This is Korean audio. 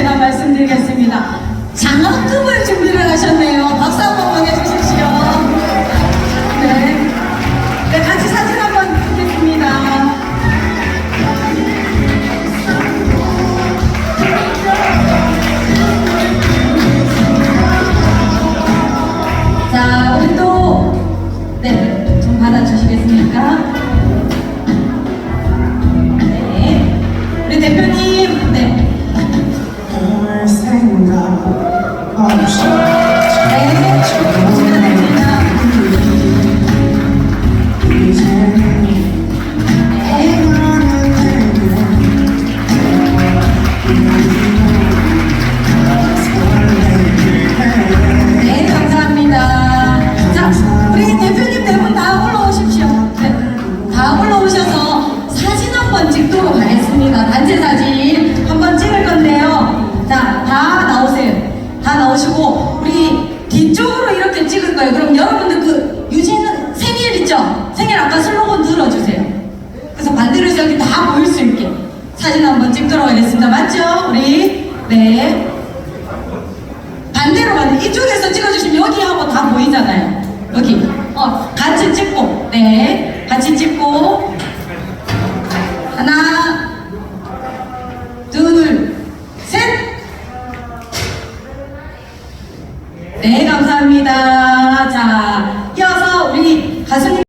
제가 말씀드리겠습니다. 장학금을 준비를 하셨네요. 찍을 거예요. 그럼 여러분들 그 유진은 생일 있죠? 생일 아까 슬로건 들어주세요. 그래서 반대로 여기 다 보일 수 있게 사진 한번 찍도록 하겠습니다. 맞죠? 우리 네. 반대로 가는 이쪽에서 찍어주시면 여기 하고 다 보이잖아요. 여기 어 같이 찍고 네 감사합니다.